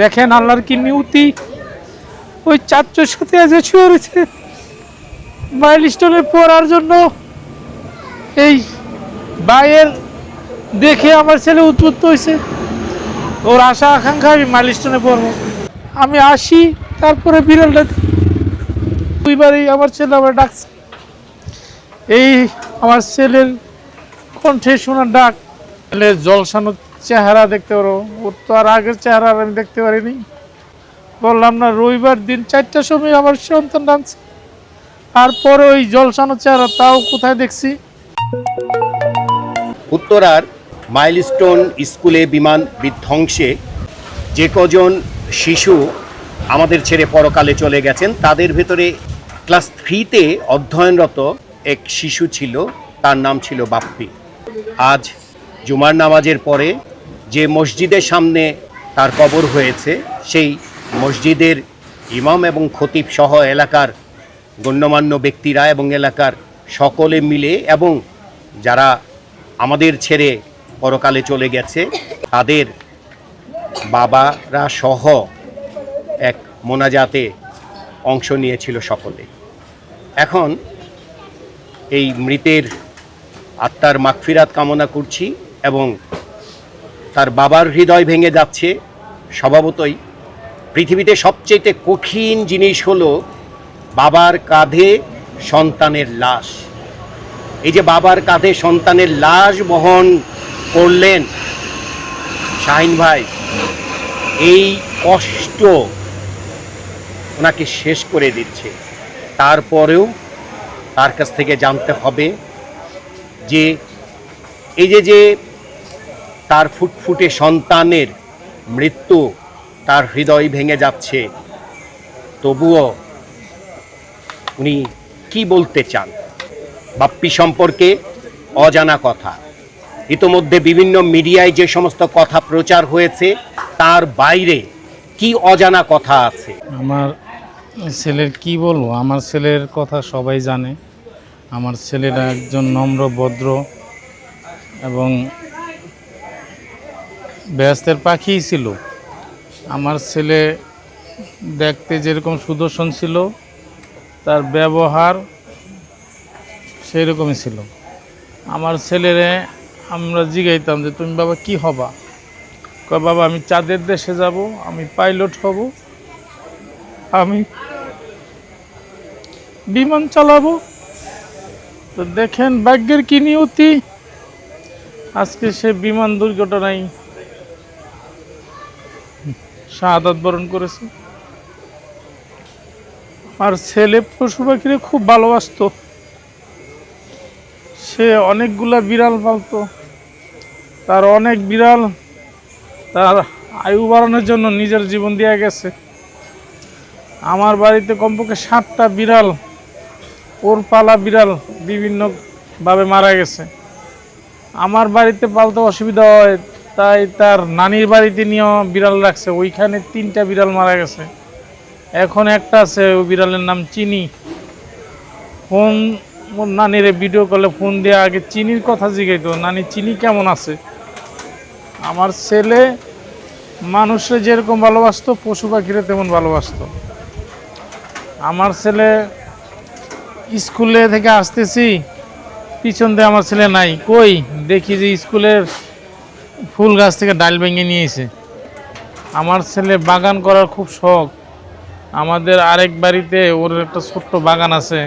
দেখেন আল্লাহর কি নিউতি? ওই চারজোর সাথে আছে শুয়ে রয়েছে মাইল স্টোনে পড়ার জন্য। এই বাইয়ের দেখে আমার ছেলে উদ্বুদ্ধ হয়েছে। ওর আশা, আকাঙ্ক্ষা, আমি মাইল স্টোনে পড়ব। আমি আসি, তারপরে বিড়ালটা দুইবারই আমার ছেলে আমার ডাকছে। এই আমার ছেলের কণ্ঠে শোনার ডাক। ছেলের জলসানো চেহারা দেখতে পারো। ওর তো আর আগের চেহারা আর আমি দেখতে পারিনি। বললাম, না, রবিবার দিন চারটার সময় আমার সন্তান ডাকছে তারপরে ওই জলসানো চেহারা তাও কোথায় দেখছি? উত্তরার মাইলস্টোন স্কুলে বিমান বিধ্বংসে যে কজন শিশু আমাদের ছেড়ে পরকালে চলে গেছেন, তাদের ভেতরে ক্লাস থ্রিতে অধ্যয়নরত এক শিশু ছিল, তার নাম ছিল বাপ্পি। আজ জুমার নামাজের পরে যে মসজিদের সামনে তার কবর হয়েছে, সেই মসজিদের ইমাম এবং খতিব সহ এলাকার গণ্যমান্য ব্যক্তিরা এবং এলাকার সকলে মিলে এবং যারা আমাদের ছেড়ে পরকালে চলে গেছে, তাদের বাবারা সহ এক মোনাজাতে অংশ নিয়েছিল সকলে। এখন এই মৃতের আত্মার মাগফিরাত কামনা করছি এবং তার বাবার হৃদয় ভেঙে যাচ্ছে। স্বভাবতই পৃথিবীতে সবচেয়ে কঠিন জিনিস হলো বাবার কাঁধে সন্তানের লাশ। এই যে বাবার কাঁধে সন্তানের লাশ বহন করলেন শাহিন ভাই, এই কষ্ট ওনাকে শেষ করে দিচ্ছে। তারপরেও তার কাছ থেকে জানতে হবে যে, এই যে যে তার ফুটফুটে সন্তানের মৃত্যু তার হৃদয় ভেঙে যাচ্ছে। তবুও উনি কি বলতে চান? বাপ্পি সম্পর্কে অজানা কথা। ইতোমধ্যে বিভিন্ন মিডিয়ায় যে সমস্ত কথা প্রচার হয়েছে, তার বাইরে কি অজানা কথা আছে? আমার ছেলের কি বলব? আমার ছেলের কথা সবাই জানে। আমার ছেলেরা একজন নম্র, ভদ্র এবং ব্যস্তের পাখিই ছিল। আমার ছেলে দেখতে যেরকম সুদর্শন ছিল, তার ব্যবহার সেই রকমই ছিল। আমার ছেলেরে আমরা জিগাইতাম যে, তুমি বাবা কি হবা? কয়, বাবা, আমি চাঁদের দেশে যাব, আমি পাইলট হব, আমি বিমান চালাবো। তো দেখেন ভাগ্যের কি নিয়তি। আজকে সে বিমান দুর্ঘটনায় শাহাদাত বরণ করেছে। আর ছেলে পশু পাখিরে খুব ভালোবাসতো। সে অনেকগুলা বিড়াল পালতো। তার অনেক বিড়াল তার আয়ু বাড়ানোর জন্য নিজের জীবন দেওয়া গেছে। আমার বাড়িতে কমপক্ষে সাতটা বিড়াল, ওর পালা বিড়াল বিভিন্নভাবে মারা গেছে। আমার বাড়িতে পালতে অসুবিধা হয় তাই তার নানির বাড়িতে নিয়েও বিড়াল রাখছে। ওইখানে তিনটা বিড়াল মারা গেছে। এখন একটা আছে, ওই বিড়ালের নাম চিনি। ফোন নানিরে ভিডিও কলে ফোন দিয়ে আগে চিনির কথা জিগাইতো। নানি, চিনি কেমন আছে? আমার ছেলে মানুষে যেরকম ভালোবাসতো, পশু পাখিরে তেমন ভালোবাসতো। আমার ছেলে স্কুলে থেকে আসতেছি, পিছন দিয়ে আমার ছেলে নাই। কই? দেখি যে স্কুলের ফুল গাছ থেকে ডাল ভেঙে নিয়েছে। আমার ছেলে বাগান করার খুব শখ। আমাদের আরেক বাড়িতে ওর একটা ছোট্ট বাগান আছে।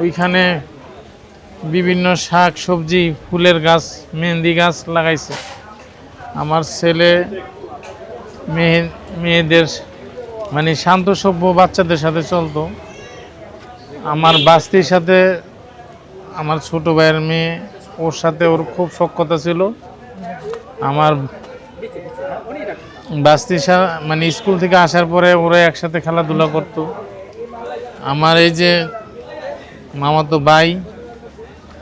ওইখানে বিভিন্ন শাক, সবজি, ফুলের গাছ, মেহেন্দি গাছ লাগাইছে। আমার ছেলে মেয়ে মেয়েদের মানে শান্ত, সভ্য বাচ্চাদের সাথে চলতো। আমার বাস্তির সাথে আমার ছোট ভাইয়ের মেয়ে, ওর সাথে ওর খুব সক্ষতা ছিল। আমার বাস্তির সা- মানে স্কুল থেকে আসার পরে ওরা একসাথে খেলাধুলা করতো। আমার এই যে মামাতো ভাই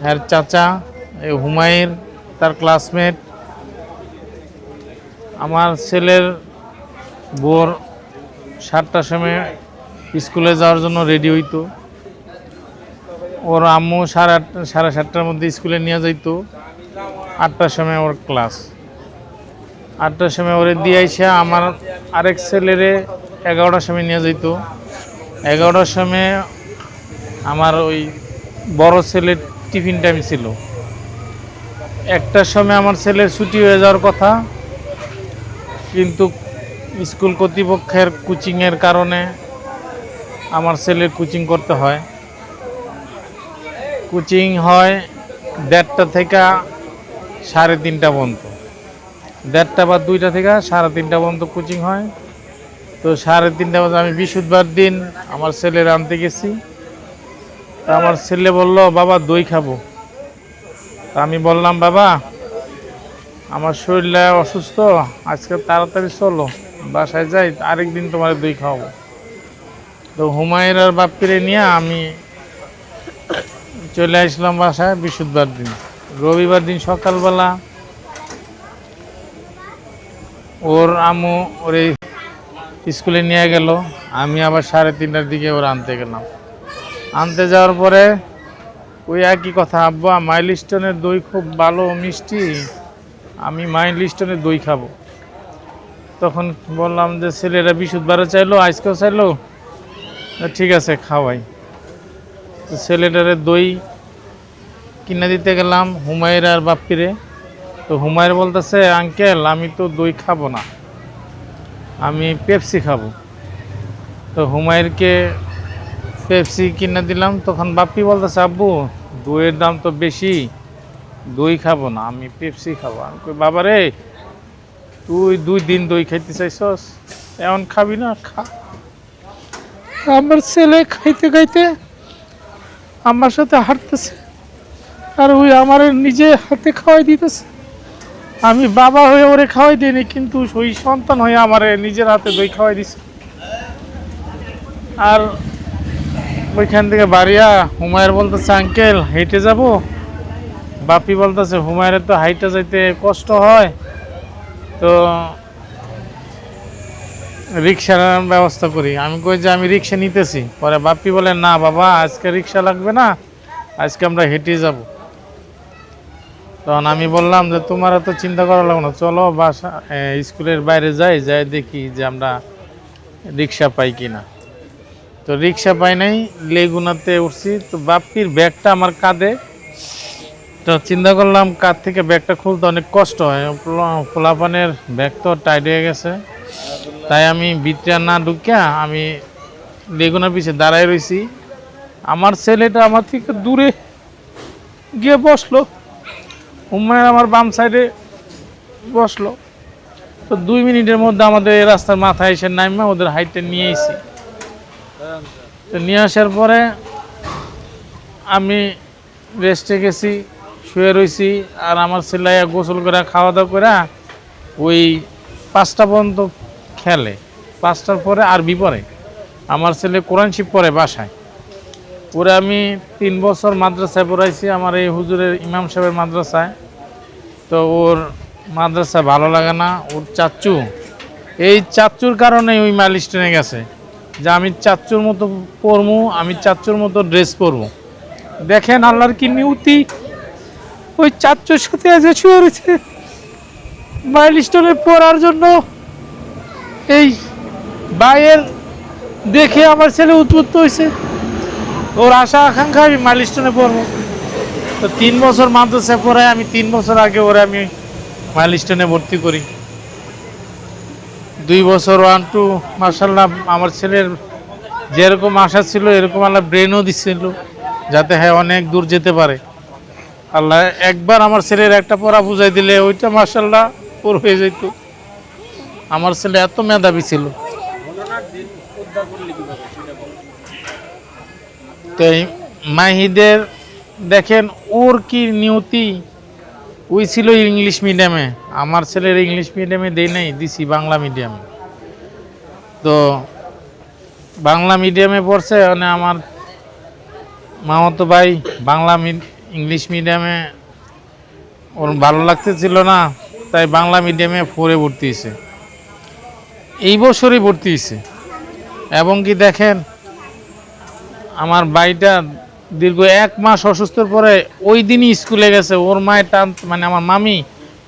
আর চাচা হুমায়ের তার ক্লাসমেট আমার ছেলের বোর সাতটার সময় স্কুলে যাওয়ার জন্য রেডি হইতো। ওর আম্মু সাড়ে আট সাড়ে সাতটার মধ্যে স্কুলে নিয়ে যাইতো। আটটার সময় ওর ক্লাস আটটার সময় ওরে দিয়ে আইসা আমার আরেক ছেলেরে এগারোটার সময় নিয়ে যেত এগারোটার সময় আমার ওই বড় ছেলের টিফিন টাইম ছিল। একটার সময় আমার ছেলের ছুটি হয়ে যাওয়ার কথা, কিন্তু স্কুল কর্তৃপক্ষের কোচিংয়ের কারণে আমার ছেলের কোচিং করতে হয়। কোচিং হয় দেড়টা থেকে সাড়ে তিনটা পর্যন্ত। দেড়টা বা দুইটা থেকে সাড়ে তিনটা পর্যন্ত কোচিং হয়। তো সাড়ে তিনটা পর্যন্ত আমি বৃহস্পতিবার দিন আমার ছেলের আনতে গেছি। তা আমার ছেলে বলল, বাবা, দই খাব। তা আমি বললাম, বাবা, আমার শরীরটা অসুস্থ, আজকে তাড়াতাড়ি চলো, বাসায় যাই, আরেকদিন তোমার দই খাওয়াবো। তো হুমায়ুর আর বাপ্পিরে নিয়ে আমি চলে আসলাম বাসায় বৃহস্পতিবার দিন। রবিবার দিন সকালবেলা ওর আমু ওর এই স্কুলে নিয়ে গেল। আমি আবার সাড়ে তিনটার দিকে ওর আনতে গেলাম। আনতে যাওয়ার পরে ওই একই কথা, আব্বা মাইল স্টোনের দই খুব ভালো মিষ্টি, আমি মাইল স্টোনের দই খাব। তখন বললাম যে, ছেলেরা বিশুদ্ধবারে চাইলো আজকেও চাইলো? ঠিক আছে, খাওয়াই। তো ছেলেটারে দই কিনে দিতে গেলাম হুমায়ের আর বাপ্পিরে। তো হুমায়ের বলতেছে আঙ্কেল আমি তো দই খাব না। আমি পেপসি খাব। তো হুমায়েরকে পেপসি কিনে দিলাম। তখন বাপ্পি বলতেছে আব্বু দইয়ের দাম তো বেশি দই খাব না আমি পেপসি খাব। আমি কই, বাবা রে তুই দুই দিন দই খাইতে চাইছস? এমন খাবি না খা। আমার ছেলে খাইতে খাইতে আমার সাথে হাঁটতেছে আর ওই আমার নিজে হাতে খাওয়াই দিতেছে। আমি বাবা হয়ে ওরে খাওয়াই দিইনি, কিন্তু ওই সন্তান হয়ে আমার নিজের হাতে দই খাওয়াই দিছে। আর ওইখান থেকে বাড়িয়া হুমায়ের বলতেছে, আঙ্কেল, হেঁটে যাব? বাপি বলতেছে হুমায়ের তো হাইটে যাইতে কষ্ট হয়। তো রিক্সার ব্যবস্থা করি। আমি কই যে আমি রিক্সা নিতেছি। পরে বাপ্পি বলে, না বাবা, আজকে রিক্সা লাগবে না, আজকে আমরা হেঁটে যাব। তখন আমি বললাম যে, তোমার তো চিন্তা করা লাগবে না, চলো বাসা স্কুলের বাইরে যাই যাই দেখি যে আমরা রিক্সা পাই কি না তো রিক্সা পাই নাই, লেগুনাতে উঠছি, তো বাপ্পির ব্যাগটা আমার কাঁধে। তো চিন্তা করলাম কাঁধ থেকে ব্যাগটা খুলতে অনেক কষ্ট হয় পোলাপানের ব্যাগ তো টাইট হয়ে গেছে। তাই আমি ভিতরে না ঢুকিয়া আমি লেগুনার পিছে দাঁড়ায় রয়েছি আমার ছেলেটা আমার থেকে দূরে গিয়ে বসল। হুমায়ের আমার বাম সাইডে বসল। তো দুই মিনিটের মধ্যে আমাদের এই রাস্তার মাথায় এসে নামে ওদের হাইটে নিয়ে এসি তো নিয়ে আসার পরে আমি রেস্টে গেছি, শুয়ে রইছি আর আমার ছেলে গোসল করে খাওয়া দাওয়া করে ওই পাঁচটা পর্যন্ত খেলে। পাঁচটার পরে আরবি পড়ে আমার ছেলে কোরআন শিব পরে বাসায়। ওরে আমি তিন বছর মাদ্রাসায় পড়াইছি, আমার এই হুজুরের ইমাম সাহেবের মাদ্রাসায়। তো ওর মাদ্রাসা ভালো লাগে না, ওর চাচ্চু এই চাচ্চুর কারণে ওই মালিশ মাইলস্টোনে গেছে, যে আমি চাচ্চুর মতো পরবো আমি চাচ্চুর মতো ড্রেস পরবো। দেখেন আল্লাহর কি নিউতি, ওই চাচ্চুর সাথে আছে শুয়ে রয়েছে। মাইলস্টোনে পড়ার জন্য এই বাইয়ের দেখে আমার ছেলে উদ্বুদ্ধ হয়েছে। ওর আশা আকাঙ্ক্ষা আমি মাইলস্টোনে পড়ব তো তিন বছর মাদ্রাসায় পড়ায় আমি তিন বছর আগে ওরে আমি মাইল মাইলস্টোনে ভর্তি করি। দুই বছর ওয়ান টু মার্শাল্লাহ আমার ছেলের যেরকম আশা ছিল, এরকম আল্লাহ ব্রেনও দিচ্ছিল যাতে হ্যাঁ অনেক দূর যেতে পারে। আল্লাহ একবার আমার ছেলের একটা পড়া বুঝাই দিলে, ওইটা মার্শাল্লাহ ওর হয়ে যেত। আমার ছেলে এত মেধাবী ছিল। তো এই মাহিদের দেখেন, ওর কি নিয়তি? ওই ছিল ইংলিশ মিডিয়ামে। আমার ছেলের ইংলিশ মিডিয়ামে দেই নাই, দিছি বাংলা মিডিয়ামে। তো বাংলা মিডিয়ামে পড়ছে মানে আমার মামাতো ভাই বাংলা ইংলিশ মিডিয়ামে ওর ভালো লাগতেছিল না, তাই বাংলা মিডিয়ামে ফোরে ভর্তি হয়েছে। এই বছরই ভর্তি হয়েছে। এবং কি দেখেন, আমার বাড়িটা দীর্ঘ এক মাস অসুস্থর পরে ওই দিনই স্কুলে গেছে। ওর মায়ের টান মানে আমার মামি,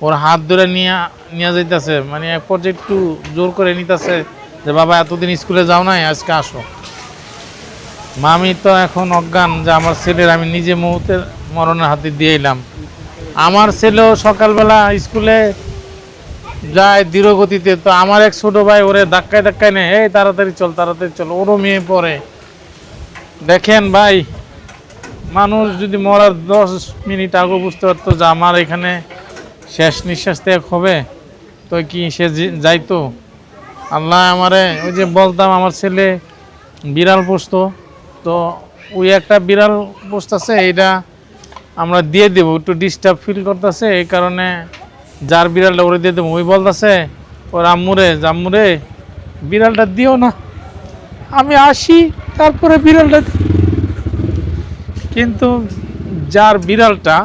ওর হাত ধরে নিয়ে নিয়ে যাইতেছে। মানে এক পর্যায়ে একটু জোর করে নিতেছে যে, বাবা, এতদিন স্কুলে যাও নাই, আজকে আসো। মামি তো এখন অজ্ঞান যে, আমার ছেলের আমি নিজে মুহূর্তের মরণের হাতে দিয়ে এলাম। আমার ছেলেও সকালবেলা স্কুলে যায় দৃঢ় গতিতে তো আমার এক ছোট ভাই ওরে ধাক্কায় ধাক্কায় নেয়, এই, তাড়াতাড়ি চল তাড়াতাড়ি চল। ওরও মেয়ে পড়ে। দেখেন ভাই মানুষ যদি মরার দশ মিনিট আগে বুঝতে পারতো যে আমার এখানে শেষ নিঃশ্বাস ত্যাগ হবে, তো কি সে যাইতো? আল্লাহ আমারে ওই যে বলতাম, আমার ছেলে বিড়াল পুষতো, তো ওই একটা বিড়াল পুষতেছে, এইটা আমরা দিয়ে দেবো। একটু ডিস্টার্ব ফিল করতেছে, এই কারণে যার বিড়ালটা ওরে দিয়ে দেবো। ওই বলতেছে, ওর আম্মুরে, জাম্মুরে, বিড়ালটা দিও না। আমি আসি, তারপরে বিড়ালটা দি-" কিন্তু যার বিড়ালটা,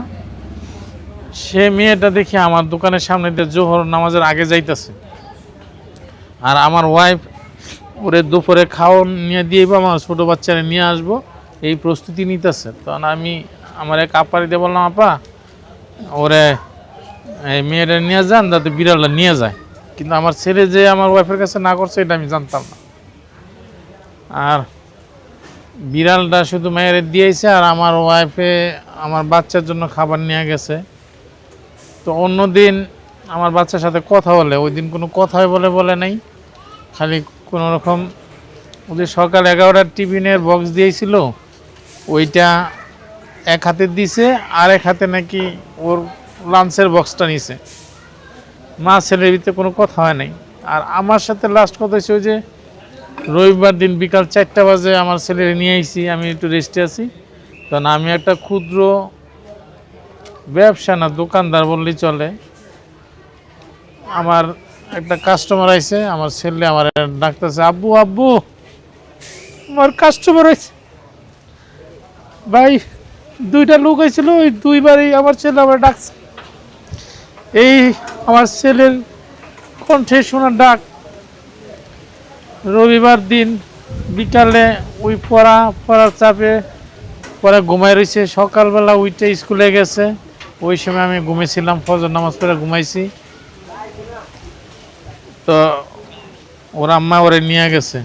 সে মেয়েটা দেখি আমার দোকানের সামনে দিয়ে জোহর নামাজের আগে যাইতেছে। আর আমার ওয়াইফ ওরে দুপুরে খাওয়ান নিয়ে দিয়ে আমার ছোটো বাচ্চারা নিয়ে আসব, এই প্রস্তুতি নিতেছে। তখন আমি আমার এক আপারি দিয়ে বললাম, আপা, ওরে এই মেয়েটা নিয়ে যান যাতে বিড়ালটা নিয়ে যায়। কিন্তু আমার ছেলে যে আমার ওয়াইফের কাছে না করছে, এটা আমি জানতাম না। আর বিড়ালটা শুধু মেয়ের দিয়েছে আর আমার ওয়াইফে আমার বাচ্চার জন্য খাবার নিয়ে গেছে। তো অন্যদিন আমার বাচ্চার সাথে কথা বলে, ওই দিন কোনো কথাই বলে বলে নাই। খালি কোনো রকম ওদের সকাল এগারোটার টিফিনের বক্স দিয়েছিল, ওইটা এক হাতে দিছে, আর এক হাতে নাকি ওর লাঞ্চের বক্সটা নিছে। মা ছেলের ভিতরে কোনো কথা হয় নাই। আর আমার সাথে লাস্ট কথা হচ্ছে ওই যে রবিবার দিন বিকাল চারটা বাজে আমার ছেলে নিয়ে আইছি, আমি একটু রেস্টে আছি। কারণ আমি একটা ক্ষুদ্র ব্যবসা না, দোকানদার বললেই চলে। আমার একটা কাস্টমার আইছে, আমার ছেলে আমার ডাকতেছে, আব্বু আব্বু আমার কাস্টমার হয়েছে ভাই, দুইটা লোক হয়েছিল ওই দুইবারই আমার ছেলে আমার ডাকছে। এই আমার ছেলের কণ্ঠে শোনার ডাক রবিবার দিন বিকালে ওই পড়া, পড়ার চাপে পরে ঘুমাই রয়েছে সকালবেলা ওইটা স্কুলে গেছে। ওই সময় আমি ঘুমিয়েছিলাম ফজর নামাজ পড়ে ঘুমাইছি। তো ওর আম্মা ওরে নিয়ে গেছে।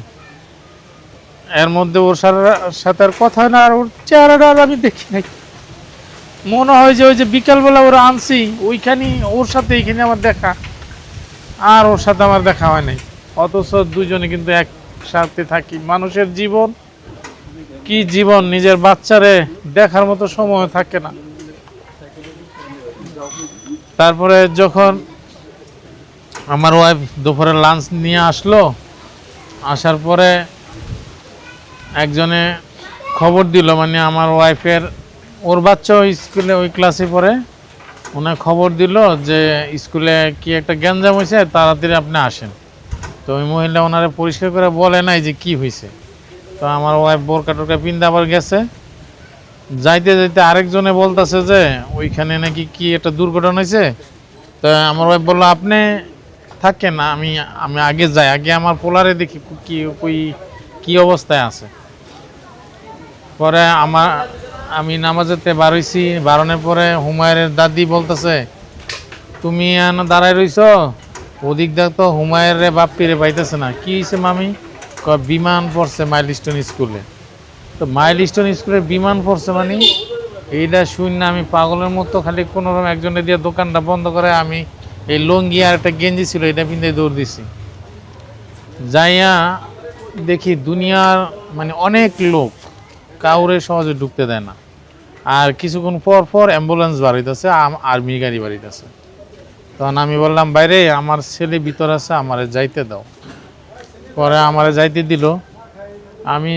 এর মধ্যে ওর সাথে আর কথা হয় না, আর ওর চেহারাটা আর আমি দেখি নাই। মনে হয় যে ওই যে বিকালবেলা ওরা আনছি ওইখানে ওর সাথে এইখানে আমার দেখা, আর ওর সাথে আমার দেখা হয় নাই। অথচ দুজনে কিন্তু একসাথে থাকি। মানুষের জীবন, কি জীবন? নিজের বাচ্চারে দেখার মতো সময় থাকে না। তারপরে যখন আমার ওয়াইফ দুপুরে লাঞ্চ নিয়ে আসলো, আসার পরে একজনে খবর দিল মানে আমার ওয়াইফের ওর বাচ্চা স্কুলে, ওই ক্লাসে পড়ে। উনি খবর দিল যে, স্কুলে কি একটা গ্যাঞ্জাম হয়েছে তাড়াতাড়ি আপনি আসেন। তো ওই মহিলা ওনারে পরিষ্কার করে বলে নাই যে কি হয়েছে তো আমার ওয়াইফ বোরকা টোরকা পিন্দা আবার গেছে। যাইতে যাইতে আরেকজনে বলতেছে যে, ওইখানে নাকি কি একটা দুর্ঘটনা হয়েছে তো আমার ওয়াইফ বলল, আপনি থাকেন, আমি আমি আগে যাই। আগে আমার পোলারে দেখি কি কই, কি অবস্থায় আছে। পরে আমার, আমি নামাজেতে বারইছি বারণের পরে হুমায়ের দাদি বলতেছে, তুমি দাঁড়াই রইছ? ওদিক দেখ তো হুমায়ের রে বাপ্পি রে পাইতেছে না। কি হয়েছে মামি? কয়, বিমান পড়ছে মাইলস্টোন স্কুলে। তো মাইলস্টোন স্কুলে বিমান পড়ছে মানে? এইটা শুন না আমি পাগলের মতো খালি কোনো রকম একজনে দিয়ে দোকানটা বন্ধ করে আমি এই লঙ্গি আর একটা গেঞ্জি ছিল এটা পিন্ধে দৌড় দিছি। যাইয়া দেখি দুনিয়ার মানে অনেক লোক কাউরে সহজে ঢুকতে দেয় না। আর কিছুক্ষণ পর পর অ্যাম্বুলেন্স বাড়িতেছে আর্মি গাড়ি বাড়িতেছে। তখন আমি বললাম, বাইরে, আমার ছেলে ভিতর আছে, আমারে যাইতে দাও। পরে আমারে যাইতে দিল। আমি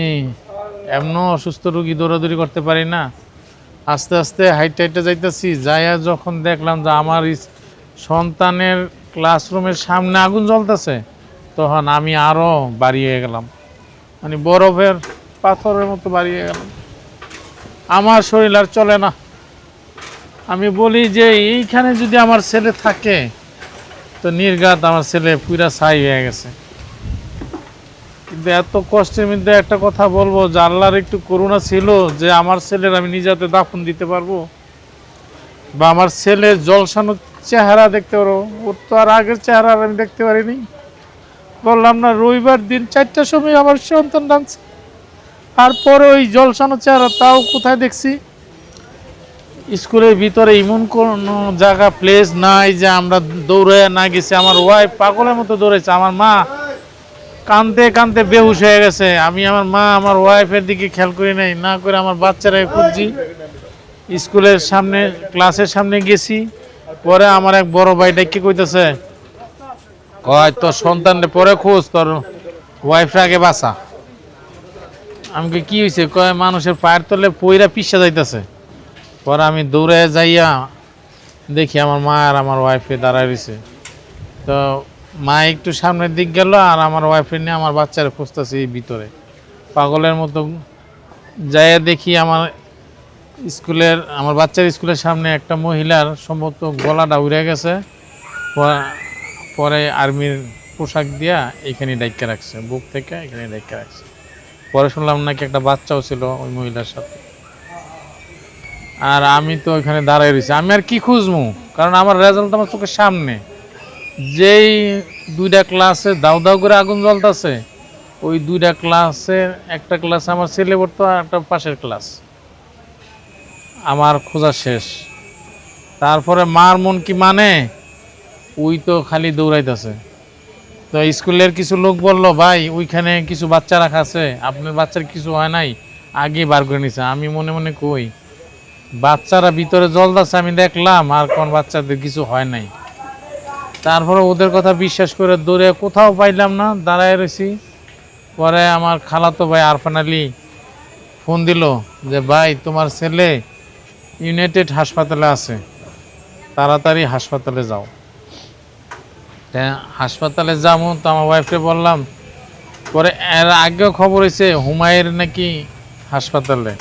এমন অসুস্থ রুগী দৌড়াদৌড়ি করতে পারি না। আস্তে আস্তে হাইটে হাইটে যাইতেছি, যাইয়া যখন দেখলাম যে আমার সন্তানের ক্লাসরুমের সামনে আগুন জ্বলতেছে, তখন আমি আরও বাড়িয়ে গেলাম। মানে বরফের পাথরের মতো বাড়িয়ে গেলাম। আমার শরীর আর চলে না। আমি বলি যে এইখানে যদি আমার ছেলে থাকে, তো নির্ঘাত আমার ছেলে পুরা ছাই হয়ে গেছে। কিন্তু এত কষ্টের মধ্যে একটা কথা বলব, যে আল্লাহর একটু করুণা ছিল যে আমার ছেলের আমি নিজাতে দাফন দিতে পারব। বা আমার ছেলের জলসানো চেহারা দেখতে পারো ওর তো আর আগের চেহারা আমি দেখতে পারিনি। বললাম, না, রবিবার দিন চারটার সময় আমার সন্তান ডাকছে। আর পরে ওই জলসানো চেহারা তাও কোথায় দেখছি? স্কুলের ভিতরে এমন কোনো জায়গা প্লেস নাই যে আমরা দৌড়ে না গেছি। আমার ওয়াইফ পাগলের মতো দৌড়েছে আমার মা কানতে কানতে বেহুশ হয়ে গেছে। আমি আমার মা, আমার ওয়াইফের দিকে খেয়াল করি নাই। না করে আমার বাচ্চারা খুঁজছি। স্কুলের সামনে ক্লাসের সামনে গেছি। পরে আমার এক বড় ভাই ডেকে কইতেছে, কয়, তোর সন্তানরে পরে খোঁজ, তোর ওয়াইফ আগে বাঁচা। আমি কি হয়েছে কয়, মানুষের পায়ের তলে পইরা পিসা যাইতেছে। পরে আমি দৌড়ে যাইয়া দেখি আমার মা আর আমার ওয়াইফে দাঁড়ায় রয়েছে। তো মা একটু সামনের দিক গেল আর আমার ওয়াইফে নিয়ে আমার বাচ্চারা খুঁজতেছে এই ভিতরে। পাগলের মতো যাইয়া দেখি আমার স্কুলের, আমার বাচ্চার স্কুলের সামনে একটা মহিলার সম্ভবত গলাটা উড়ে গেছে। পরে আর্মির পোশাক দিয়া এখানে ডাইকা রাখছে, বুক থেকে এখানে ডাইকা রাখছে। পরে শুনলাম নাকি একটা বাচ্চাও ছিল ওই মহিলার সাথে। আর আমি তো ওইখানে দাঁড়ায় রয়েছি। আমি আর কি খুঁজবো? কারণ আমার রেজাল্ট আমার চোখের সামনে। যেই দুইটা ক্লাসে দাউ দাউ করে আগুন জ্বলতেছে, ওই দুইটা ক্লাসের একটা ক্লাসে আমার ছেলে পড়তো আর একটা পাশের ক্লাস আমার খোঁজা শেষ। তারপরে মার মন কি মানে? ওই তো খালি দৌড়াইতেছে। তো স্কুলের কিছু লোক বলল, ভাই, ওইখানে কিছু বাচ্চা রাখা আছে। আপনার বাচ্চার কিছু হয় নাই? আগে বার করে নিছে। আমি মনে মনে কই বাচ্চারা ভিতরে জল জলদাচ্ছে আমি দেখলাম আর কোন বাচ্চাদের কিছু হয় নাই। তারপরে ওদের কথা বিশ্বাস করে দৌড়ে কোথাও পাইলাম না, দাঁড়ায় রয়েছি। পরে আমার খালাতো ভাই আরফান আলী ফোন দিল যে, ভাই, তোমার ছেলে ইউনাইটেড হাসপাতালে আছে, তাড়াতাড়ি হাসপাতালে যাও। হাসপাতালে যাব তো আমার ওয়াইফকে বললাম, পরে এর আগেও খবর হয়েছে হুমায়ের নাকি হাসপাতালে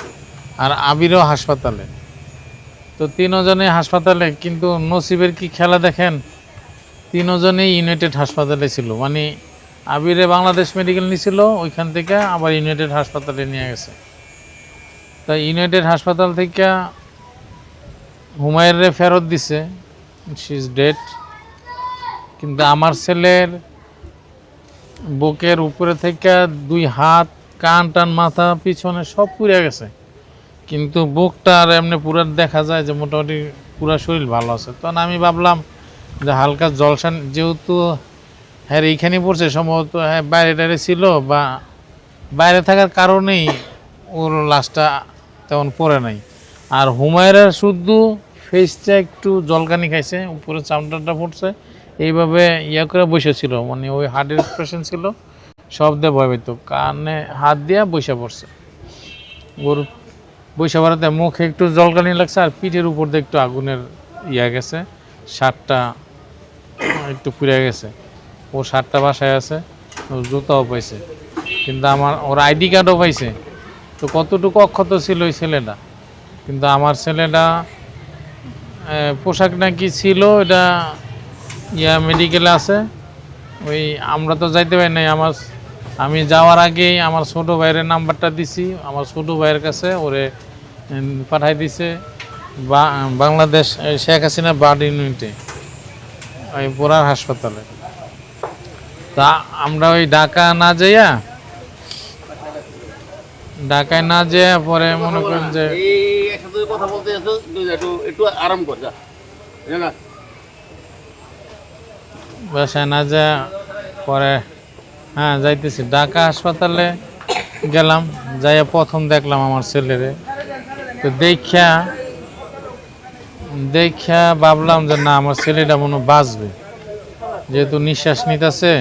আর আবিরও হাসপাতালে। তো তিনজনে হাসপাতালে, কিন্তু নসিবের কি খেলা দেখেন? তিনজনেই ইউনাইটেড হাসপাতালে ছিল। মানে আবিরে বাংলাদেশ মেডিকেল নিছিল, ওইখান থেকে আবার ইউনাইটেড হাসপাতালে নিয়ে গেছে। তা ইউনাইটেড হাসপাতাল থেকে হুমায়ের ফেরত দিছে। শি ইজ ডেড কিন্তু আমার ছেলের বুকের উপরে থেকে দুই হাত, কান, টান, মাথা, পিছনে সব পুড়ে গেছে। কিন্তু বুকটা আর এমনি পুরো দেখা যায় যে মোটামুটি পুরো শরীর ভালো আছে। তখন আমি ভাবলাম যে হালকা জলসান, যেহেতু হ্যাঁ এইখানে পড়ছে, সম্ভবত হ্যাঁ বাইরে টাইরে ছিল বা বাইরে থাকার কারণেই ওর লাশটা তেমন পড়ে নাই। আর হুমায়রার শুধু ফেসটা একটু জলকানি খাইছে, উপরে চামড়াটা পড়ছে এইভাবে ইয়া করে বসেছিল মানে ওই হার্টের পেশেন্ট ছিল সব দিয়ে ভয় পেত কানে হাত দিয়া বসে পড়ছে। ওর বসে পড়াতে মুখে একটু জলকানি লাগছে আর পিঠের উপর দিয়ে একটু আগুনের ইয়া গেছে। শার্টটা একটু পুড়ে গেছে। ও শার্টটা বাসায় আছে জুতাও পাইছে। কিন্তু আমার, ওর আইডি কার্ডও পাইছে। তো কতটুকু অক্ষত ছিল ওই ছেলেটা? কিন্তু আমার ছেলেটা পোশাক নাকি ছিল, এটা ইয়া মেডিকেলে আছে। ওই আমরা তো যাইতে পারি নাই, আমার আমি যাওয়ার আগেই আমার ছোট ভাইয়ের নাম্বারটা দিছি। আমার ছোট ভাইয়ের কাছে ওরে পাঠাই দিছে বা- বাংলাদেশ শেখ হাসিনা বার্ড ইউনিটে ওই বোরার হাসপাতালে। তা আমরা ওই ঢাকা না যাইয়া ঢাকায় না যেয়ে পরে মনে করেন যে এই একসাথে কথা বলতে একটু একটু আরাম কর যা। বাসায় না যা পরে হ্যাঁ যাইতেছি। ঢাকা হাসপাতালে গেলাম যাইয়া প্রথম দেখলাম আমার ছেলেরে। তো দেখা দেখা ভাবলাম যে না, আমার ছেলেটা মনে বাঁচবে। যেহেতু নিঃশ্বাস নিতেছে,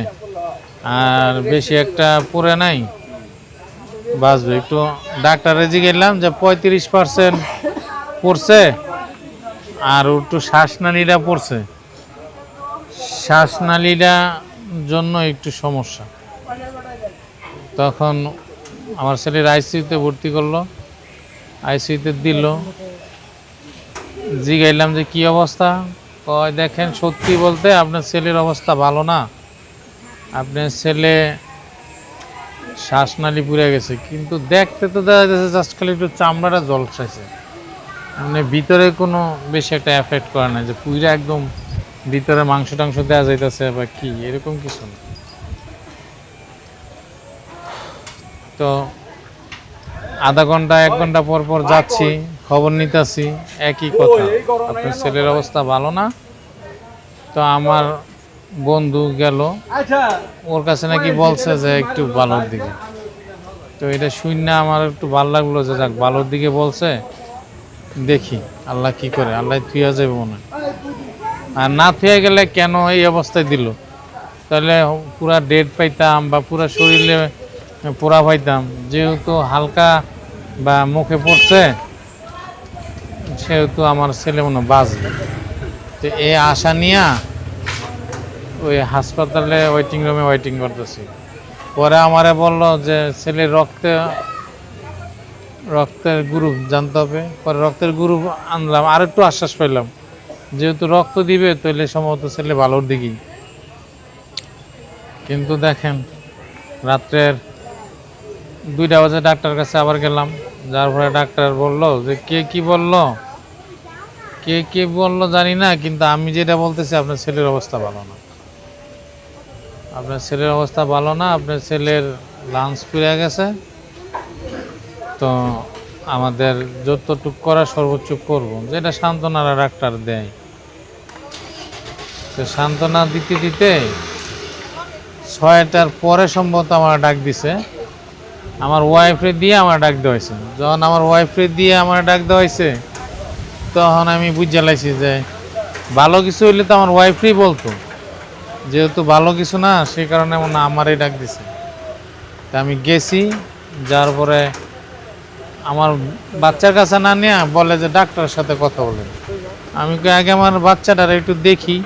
আর বেশি একটা পড়ে নাই, বাঁচবে। একটু ডাক্তারে জিগেলাম যে পঁয়ত্রিশ পার্সেন্ট পড়ছে, আর একটু শ্বাসনালীরা পড়ছে। শ্বাসনালীরা জন্য একটু সমস্যা। তখন আমার ছেলের আইসিইউতে ভর্তি করল। আইসিইউতে দিল। জিগাইলাম যে কি অবস্থা? কয়, দেখেন, সত্যি বলতে আপনার ছেলের অবস্থা ভালো না। আপনার ছেলে শ্বাসনালী পুড়ে গেছে। কিন্তু দেখতে তো দেখা যাচ্ছে জাস্ট খালি একটু চামড়াটা জল জলসাইছে মানে ভিতরে কোনো বেশি একটা এফেক্ট করে না যে পুইরা একদম ভিতরে মাংস টাংস দেওয়া যাইতেছে বা কি, এরকম কিছু না। তো আধা ঘণ্টা, এক ঘণ্টা পর পর যাচ্ছি, খবর নিতেছি, একই কথা। আপনার ছেলের অবস্থা ভালো না? তো আমার বন্ধু গেল। ওর কাছে নাকি বলছে যে একটু ভালোর দিকে। তো এটা শুনে আমার একটু ভালো লাগল যে যাক, ভালোর দিকে বলছে, দেখি আল্লাহ কি করে, আল্লাহ থুয়া যাবে মনে। আর না থুয়ে গেলে কেন এই অবস্থায় দিল? তাহলে পুরা ডেট পাইতাম বা পুরা শরীরে পোড়া পাইতাম যেহেতু হালকা বা মুখে পড়ছে, সেহেতু আমার ছেলে মনে বাঁচবে। তো এই আশা নিয়ে ওই হাসপাতালে ওয়েটিং রুমে ওয়েটিং করতেছি। পরে আমারে বলল যে ছেলের রক্তে, রক্তের গ্রুপ জানতে হবে। পরে রক্তের গ্রুপ আনলাম। আর একটু আশ্বাস পেলাম যেহেতু রক্ত দিবে তাহলে সম্ভবত ছেলে ভালোর দিকেই। কিন্তু দেখেন, রাত্রের দুইটা বাজে ডাক্তার কাছে আবার গেলাম, যার পরে ডাক্তার বলল যে, কে কি বলল? কে কে বলল জানি না, কিন্তু আমি যেটা বলতেছি, আপনার ছেলের অবস্থা ভালো না। আপনার ছেলের অবস্থা ভালো না, আপনার ছেলের লাঞ্চ পুড়ে গেছে। তো আমাদের যতটুক করা সর্বোচ্চ করব। যেটা সান্ত্বনারা ডাক্তার দেয়। তো সান্ত্বনা দিতে দিতে ছয়টার পরে সম্ভবত আমার ডাক দিছে। আমার ওয়াইফরে দিয়ে আমার ডাক দেওয়া হয়েছে। যখন আমার ওয়াইফরে দিয়ে আমার ডাক দেওয়া হয়েছে, তখন আমি বুঝে লাইছি যে ভালো কিছু হইলে তো আমার ওয়াইফরেই বলতো। যেহেতু ভালো কিছু না সেই কারণে হয় আমারই ডাক দিছে। তা আমি গেছি যার পরে আমার বাচ্চার কাছে না নিয়ে বলে যে ডাক্তারের সাথে কথা বলেন আমি আগে আমার বাচ্চাটার একটু দেখি।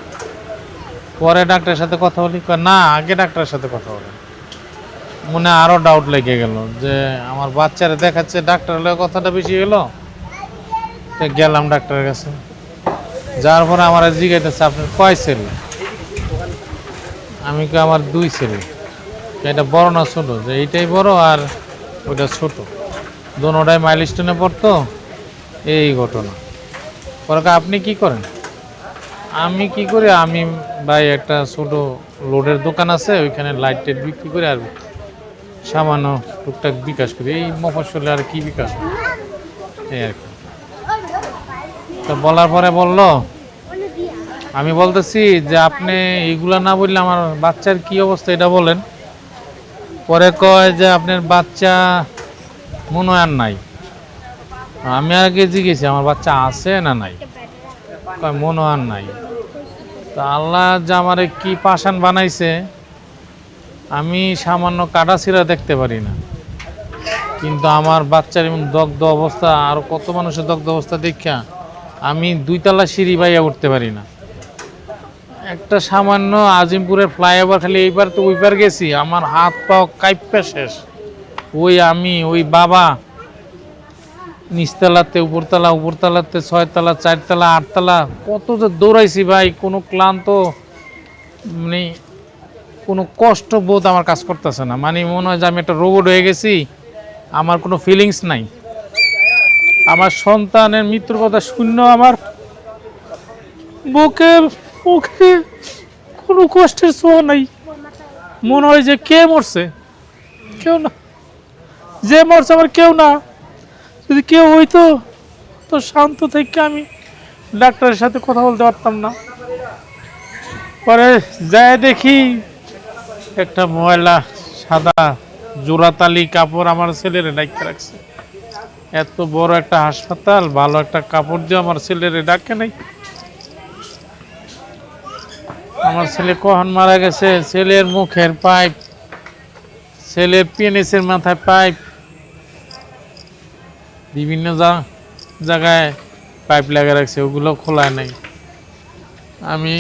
পরে ডাক্তারের সাথে কথা বলি না, আগে ডাক্তারের সাথে কথা বলেন মনে আরও ডাউট লেগে গেল যে আমার বাচ্চারা দেখাচ্ছে ডাক্তার হলে কথাটা বেশি গেল গেলাম ডাক্তারের কাছে। যার পরে আমার জিজ্ঞাসা আপনার কয় ছেলে? আমি কই, আমার দুই ছেলে। এটা বড় না ছোট? যে এইটাই বড় আর ওইটা ছোট। দোনোটাই মাইল স্টোনে পড়তো, এই ঘটনা। পরে আপনি কি করেন? আমি কি করি, আমি ভাই একটা ছোট লোডের দোকান আছে, ওইখানে লাইট টাইট বিক্রি করে আর সামান্য টুকটাক বিকাশ করি। এই মফসলে আর কি বিকাশ? এই আর কি। তো বলার পরে বলল, আমি বলতেছি যে আপনি এইগুলা না বললে আমার বাচ্চার কি অবস্থা, এটা বলেন। পরে কয় যে আপনার বাচ্চা মনে আর নাই। আমি আগে জিজ্ঞেছি আমার বাচ্চা আছে না নাই? কয় মনে আর নাই। তা আল্লাহ যে আমার কি পাষাণ বানাইছে আমি সামান্য কাটা ছিঁড়া দেখতে পারি না। কিন্তু আমার বাচ্চার এমন দগ্ধ অবস্থা, আর কত মানুষের দগ্ধ অবস্থা দেখা আমি দুইতলা সিঁড়ি বাইয়া উঠতে পারি না। একটা সামান্য আজিমপুরের ফ্লাইওভার খালি এইবার তো ওইবার গেছি, আমার হাত পাও কাইপে শেষ। ওই আমি, ওই বাবা নিচতলাতে, উপরতলা, উপরতলাতে, ছয়তলা, চারতলা, আটতলা, কত যে দৌড়াইছি ভাই, কোনো ক্লান্ত মানে কোনো কষ্ট বোধ আমার কাজ করতেছে না। মানে মনে হয় যে আমি একটা রোবট হয়ে গেছি, আমার কোনো ফিলিংস নাই। আমার সন্তানের মৃত্যুর কথা শূন্য আমার। বুকে, মুখে কোনো কষ্টের ছোঁয়া নাই। মনে হয় যে কে মরছে? কেউ না। যে মরছে আমার কেউ না। যদি কেউ হইতো, তো শান্ত থেকে আমি ডাক্তারের সাথে কথা বলতে পারতাম না। পরে যায় দেখি একটা ময়লা, সাদা, জোড়াতালি কাপড় আমার ছেলেরে ডাকতে রাখছে। এত বড় একটা হাসপাতাল, ভালো একটা কাপড় দিয়ে আমার ছেলেরে ডাকে নাই। আমার ছেলে কখন মারা গেছে? ছেলের মুখের পাইপ, ছেলের পেনিসের মাথায় পাইপ। বিভিন্ন জায়গায় পাইপ লাগা রাখছে, ওগুলো খোলা নাই। আমি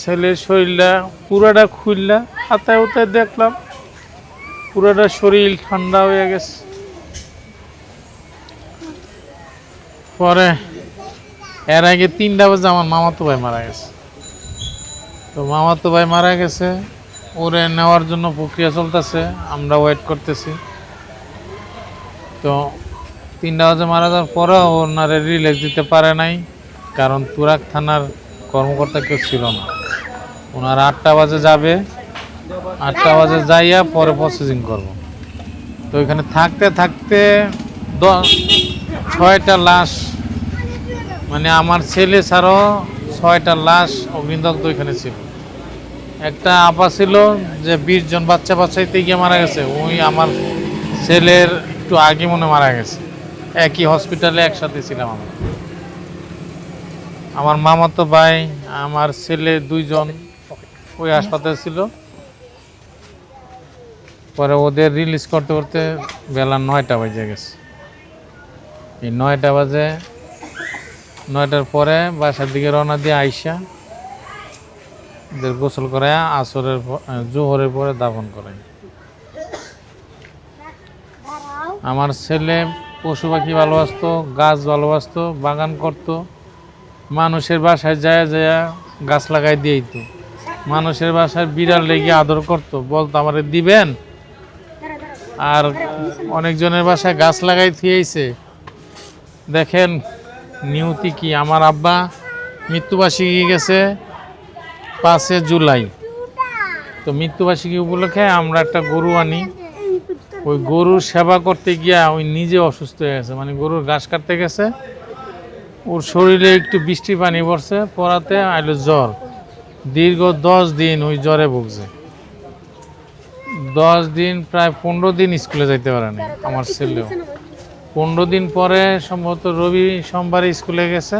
ছেলের শরীরটা পুরাটা খুললা। হাতায় উতায় দেখলাম। পুরোটা শরীর ঠান্ডা হয়ে গেছে। পরে, এর আগে তিনটা বাজে আমার মামাতো ভাই মারা গেছে। তো মামাতো ভাই মারা গেছে, ওরে নেওয়ার জন্য প্রক্রিয়া চলতেছে, আমরা ওয়েট করতেছি। তো তিনটা বাজে মারা যাওয়ার পরেও ওনারে রিলিজ দিতে পারে নাই, কারণ তুরাক থানার কর্মকর্তা কেউ ছিল না। ওনারা আটটা বাজে যাবে আটটা বাজে যাইয়া পরে প্রসেসিং করব। তো ওইখানে থাকতে থাকতে ছয়টা লাশ মানে আমার ছেলে ছাড়াও ছয়টা লাশ অগ্নিদগ্ধ ওইখানে ছিল। একটা আপা ছিল যে বিশ জন বাচ্চা বাচ্চাইতে গিয়ে মারা গেছে, ওই আমার ছেলের একটু আগে মনে মারা গেছে। একই হসপিটালে একসাথে ছিলাম আমরা। আমার মামাতো ভাই, আমার ছেলে দুইজন ওই হাসপাতালে ছিল। পরে ওদের রিলিজ করতে করতে বেলা নয়টা বাজে গেছে। এই নয়টা বাজে, নয়টার পরে বাসার দিকে রওনা দিয়ে আইসা ওদের গোসল করে আসরের জোহরের পরে দাফন করে আমার ছেলে পশু পাখি ভালোবাসতো গাছ ভালোবাসতো বাগান করতো, মানুষের বাসায় যায় যায় গাছ লাগাই দিয়েই তো। মানুষের বাসায় বিড়াল লেগে আদর করতো, বলতো, আমারে দিবেন? আর অনেকজনের বাসায় গাছ লাগাই থিয়েছে। দেখেন, নিয়তি কি? আমার আব্বা মৃত্যুবার্ষিকী গেছে পাঁচে জুলাই। তো মৃত্যুবার্ষিকী উপলক্ষে আমরা একটা গরু আনি। ওই গরুর সেবা করতে গিয়া ওই নিজে অসুস্থ হয়ে গেছে। মানে গরুর ঘাস কাটতে গেছে। ওর শরীরে একটু বৃষ্টি পানি পড়ছে, পড়াতে আইলো জ্বর। দীর্ঘ দশ দিন ওই জ্বরে ভুগছে। দশ দিন, প্রায় পনেরো দিন স্কুলে যাইতে পারে না আমার ছেলেও। পনেরো দিন পরে সম্ভবত রবি সোমবারে স্কুলে গেছে,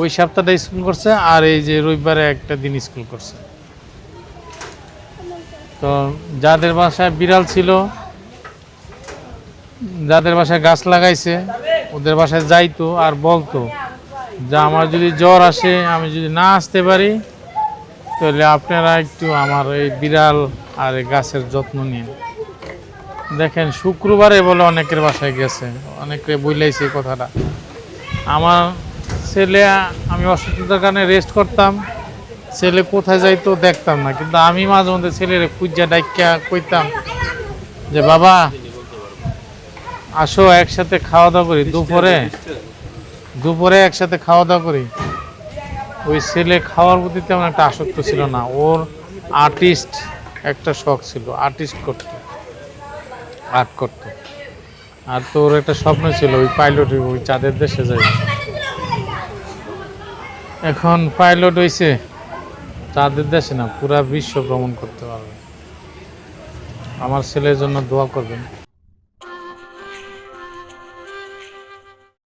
ওই সপ্তাহটা স্কুল করছে আর এই যে রবিবারে একটা দিন স্কুল করছে। তো যাদের বাসায় বিড়াল ছিল, যাদের বাসায় গাছ লাগাইছে, ওদের বাসায় যাইতো আর বলতো যে আমার যদি জ্বর আসে, আমি যদি না আসতে পারি, তাহলে আপনারা একটু আমার এই বিড়াল আর গাছের যত্ন নিন। দেখেন, শুক্রবারে বলে অনেকের বাসায় গেছে। অনেকে বইলাইছে কথাটা। আমার ছেলে, আমি অসুস্থতার কারণে রেস্ট করতাম। ছেলে কোথায় যাইতো দেখতাম না। কিন্তু আমি মাঝে মধ্যে ছেলের পূজা ডাইকা কইতাম যে, বাবা, আসো, একসাথে খাওয়া দাওয়া করি। দুপুরে দুপুরে একসাথে খাওয়া দাওয়া করি। ওই ছেলে খাওয়ার প্রতি তেমন একটা আসক্ত ছিল না। ওর আর্টিস্ট একটা শখ ছিল আর্টিস্ট করতে আর্ট করতে। আর তোর একটা স্বপ্ন ছিল, ওই পাইলট ওই চাঁদের দেশে যাই এখন পাইলট হইছে, চাঁদের দেশে না, পুরা বিশ্ব ভ্রমণ করতে পারবে। আমার ছেলের জন্য দোয়া করবেন।